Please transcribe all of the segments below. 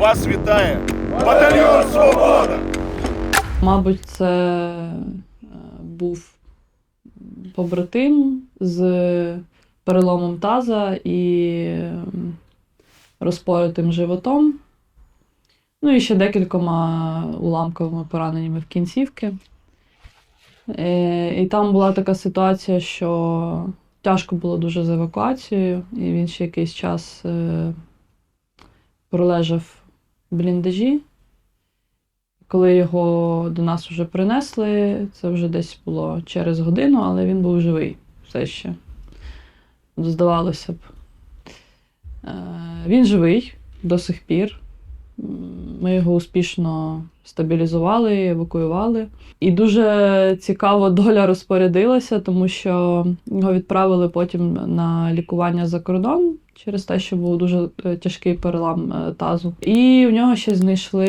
Вас вітає батальйон Свобода! Мабуть, це е, був побратим з переломом таза і розпоротим животом. Ну і ще декількома уламковими пораненнями в кінцівки. Е, І там була така ситуація, що тяжко було дуже з евакуацією, і він ще якийсь час е, пролежав бліндажі. Коли його до нас вже принесли, це вже десь було через годину, але він був живий все ще. Здавалося б. Е, Він живий до сих пір. Ми його успішно стабілізували, евакуювали. І дуже цікаво доля розпорядилася, тому що його відправили потім на лікування за кордон через те, що був дуже е, тяжкий перелам е, тазу. І в нього ще знайшли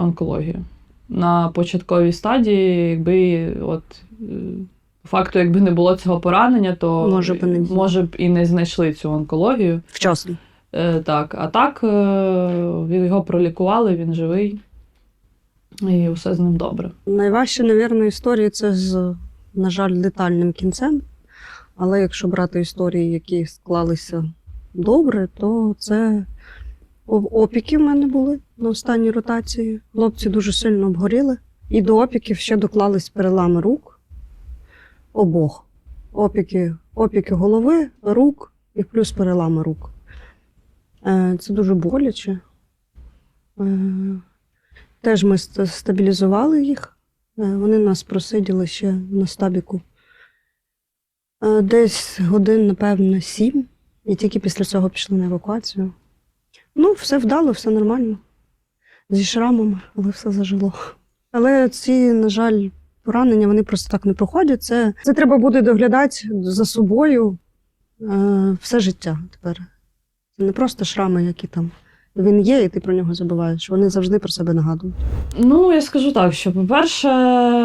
онкологію. На початковій стадії, якби от е, факту, якби не було цього поранення, то Може би не може б і не знайшли цю онкологію. Вчасно. Так, а так, його пролікували, він живий. І все з ним добре. Найважче, навірно, історії це з, на жаль, детальним кінцем. Але якщо брати історії, які склалися добре, то це опіки в мене були на останній ротації. Хлопці дуже сильно обгоріли. І до опіків ще доклались перелами рук обох. Опіки, опіки голови, рук і плюс перелами рук. Е, Це дуже боляче. Е, Теж ми стабілізували їх. Е, Вони нас просиділи ще на стабіку. Десь годин, напевно, сім. І тільки після цього пішли на евакуацію. Ну, все вдало, все нормально. Зі шрамами, але все зажило. Але ці, на жаль, поранення вони просто так не проходять. Це, це треба буде доглядати за собою е, все життя тепер. Це не просто шрами, які там. Він є, і ти про нього забуваєш. Вони завжди про себе нагадують. Ну, я скажу так, що, по-перше,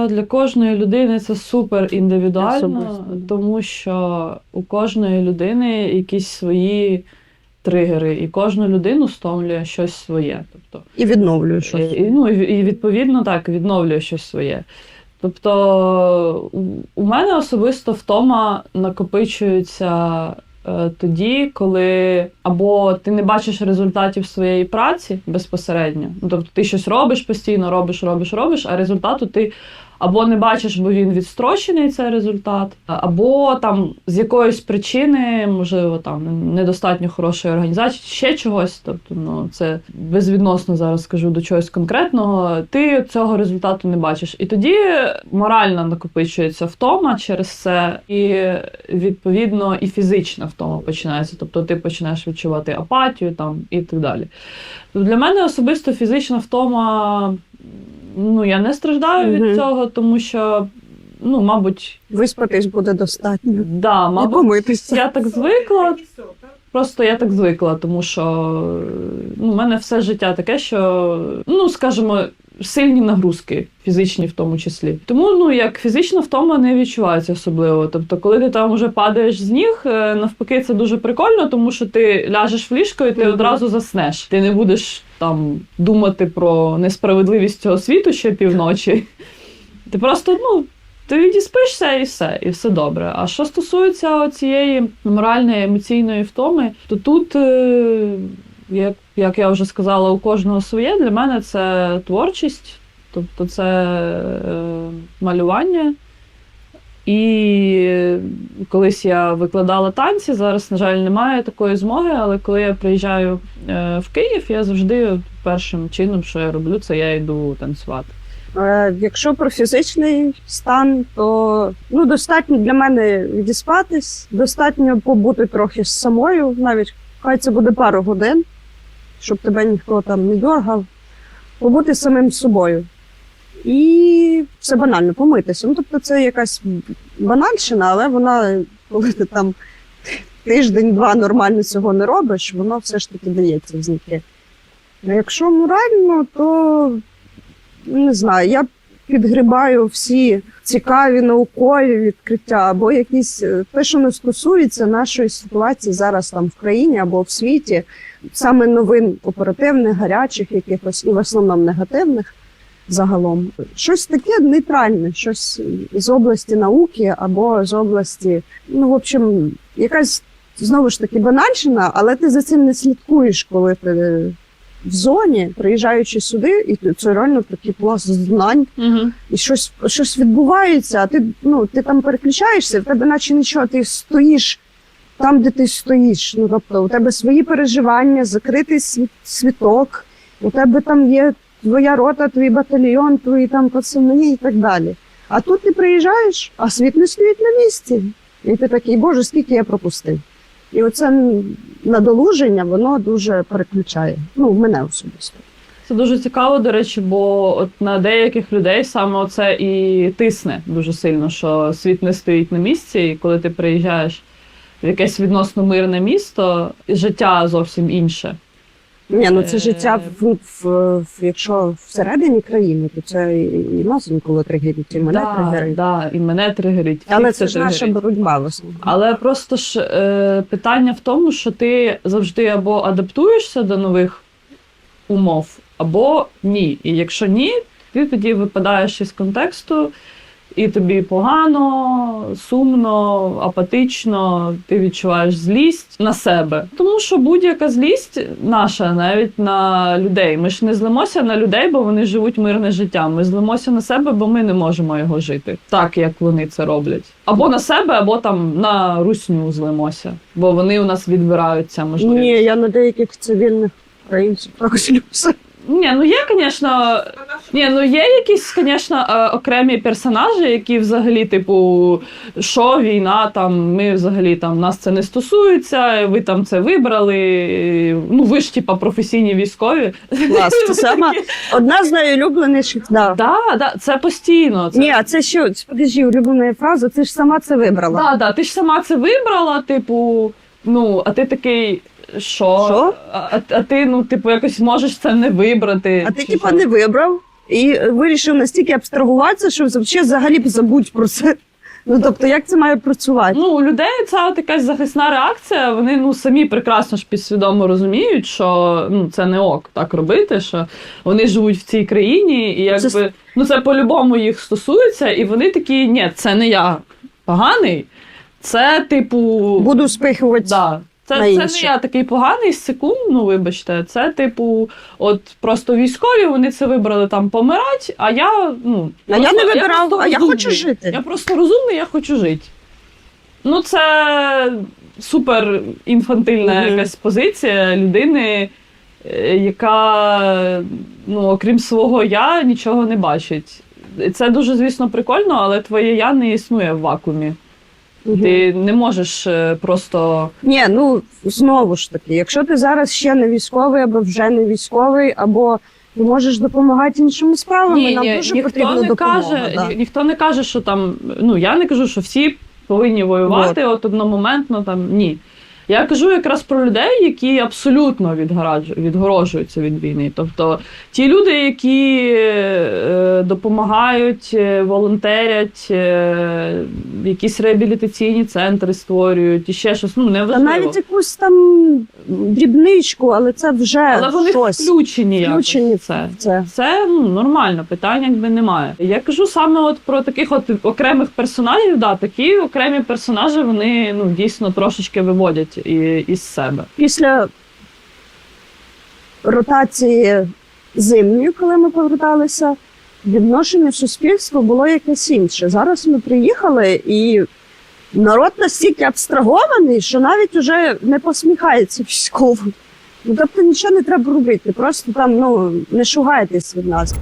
для кожної людини це супер індивідуально, тому що у кожної людини якісь свої тригери, і кожну людину стомлює щось своє. Тобто, І відновлюю щось. І, ну, і відповідно так, відновлює щось своє. Тобто, у, мене особисто втома накопичується тоді, коли або ти не бачиш результатів своєї праці безпосередньо. Ну, тобто ти щось робиш постійно, робиш, робиш, робиш, а результату ти або не бачиш, бо він відстрочений цей результат, або там з якоїсь причини, можливо, там недостатньо хорошої організації, ще чогось. Тобто, ну це безвідносно зараз скажу до чогось конкретного. Ти цього результату не бачиш. І тоді морально накопичується втома через це, і відповідно і фізична втома починається. Тобто ти починаєш відчувати апатію там і так далі. Для мене особисто фізична втома. Ну, я не страждаю Мгм. від цього, тому що, ну, мабуть, Виспатись буде достатньо. да, І мабуть, помитися. я так звикла. Просто я так звикла, тому що ну, в мене все життя таке, що, ну, скажімо, сильні нагрузки, фізичні в тому числі. Тому ну, як фізична втома не відчувається особливо. Тобто, коли ти там вже падаєш з ніг, е, навпаки, це дуже прикольно, тому що ти ляжеш в ліжко і ти Мгм. одразу заснеш. Ти не будеш там думати про несправедливість цього світу ще півночі. Ти просто, ну. Ти відіспишся і все, і все добре. А що стосується цієї моральної емоційної втоми, то тут, е, як, як я вже сказала, у кожного своє для мене це творчість, тобто це е, малювання. І колись я викладала танці, зараз, на жаль, немає такої змоги, але коли я приїжджаю е, в Київ, я завжди першим чином, що я роблю, це я йду танцювати. Е, Якщо про фізичний стан, то ну, достатньо для мене відіспатись, достатньо побути трохи з самою, навіть хай це буде пару годин, щоб тебе ніхто там не дергав, побути самим собою. І це банально помитися. Ну, тобто це якась банальщина, але вона, коли ти там тиждень-два нормально цього не робиш, воно все ж таки дається в знайти. Якщо морально, то не знаю, я підгрібаю всі цікаві наукові відкриття або якісь е, те, що не стосується нашої ситуації зараз там в країні або в світі. саме новин оперативних, гарячих, якихось, і в основному негативних загалом. Щось таке нейтральне, щось з області науки або з області, ну, в общем, якась знову ж таки банальщина, але ти за цим не слідкуєш, коли ти в зоні, приїжджаючи сюди, і це реально такий пласт знань Угу. і щось, щось відбувається, а ти, ну, ти там переключаєшся, в тебе наче нічого, ти стоїш там, де ти стоїш. Ну, тобто, у тебе свої переживання, закритий світок, у тебе там є твоя рота, твій батальйон, твої там пацани і так далі. А тут ти приїжджаєш, а світ не стоїть на місці. І ти такий, боже, скільки я пропустив. І оце надолуження, воно дуже переключає. Ну, в мене особисто. Це дуже цікаво, до речі, бо от на деяких людей саме оце і тисне дуже сильно, що світ не стоїть на місці, і коли ти приїжджаєш в якесь відносно мирне місто, життя зовсім інше. Ні, ну це Е, життя в, в, в якщо всередині країни, то це і, і нас інколи тригерить, і мене да, тригерить. да, і мене тригерить. Але це ж наша боротьба в основному. Але просто ж е, питання в тому, що ти завжди або адаптуєшся до нових умов, або ні. І якщо ні, ти тоді випадаєш із контексту, і тобі погано, сумно, апатично, ти відчуваєш злість на себе. Тому що будь-яка злість наша, навіть на людей. Ми ж не злимося на людей, бо вони живуть мирне життя. Ми злимося на себе, бо ми не можемо його жити так, як вони це роблять. Або на себе, або там на русню злимося, бо вони у нас відбираються, можливо. Ні, я на деяких цивільних українців злюся. Ні, ну є, звісно, ні, ну є якісь, звісно, е, окремі персонажі, які взагалі, типу, що війна, там, ми взагалі там нас це не стосується, ви там це вибрали. Ну, ви ж типа професійні військові. Клас. Це сама одна з найулюбленіших. Да. Да, да, це постійно. Це... Ні, а це що? Подожди, улюблена фраза, ти ж сама це вибрала. Да, да, ти ж сама це вибрала, типу, ну, а ти такий. Що? Що? А, а, ти, ну, типу, якось можеш це не вибрати. А ти що? не вибрав і вирішив настільки абстрагуватися, що взагалі забудь про це. Ну тобто, як це має працювати? Ну, у людей ця от якась захисна реакція. Вони ну самі прекрасно ж підсвідомо розуміють, що ну це не ок так робити, що вони живуть в цій країні, і якби Це- ну це по-любому їх стосується, і вони такі, ні, це не я поганий, це типу Буду спихувати. да. Це, на це не я такий поганий секунд, ну вибачте. Це, типу, от просто військові, вони це вибрали там помирати, а я, ну. А я не вибирав, просто а я хочу жити. Я просто розумний, я хочу жити. Ну, це супер інфантильна Мгм. якась позиція людини, е, яка, ну, окрім свого я, нічого не бачить. Це дуже, звісно, прикольно, але твоє я не існує в вакуумі. Мгм. Ти не можеш е, просто. Ні, ну знову ж таки, якщо ти зараз ще не військовий, або вже не військовий, або ти можеш допомагати іншими справами, нам дуже ніхто потрібна не допомога. каже, да. ніхто не каже, що там. Ну я не кажу, що всі повинні воювати от одномоментно. Там ні. Я кажу якраз про людей, які абсолютно відгорожуються від війни. Тобто ті люди, які е, допомагають, е, волонтерять, е, якісь реабілітаційні центри створюють і ще щось. Ну Та неважливо. навіть якусь там дрібничку, але це вже Але вони щось. включені, Включені в це. це. Це ну, нормально, питань якби немає. Я кажу саме от про таких от окремих персонажів. Да, такі окремі персонажі вони ну дійсно трошечки виводять і, із себе. Після ротації зимньої, коли ми поверталися, відношення суспільства було якесь інше. Зараз ми приїхали і. Народ настільки абстрагований, що навіть уже не посміхається військовим. Ну, тобто нічого не треба робити, просто там ну, не шугайтесь від нас.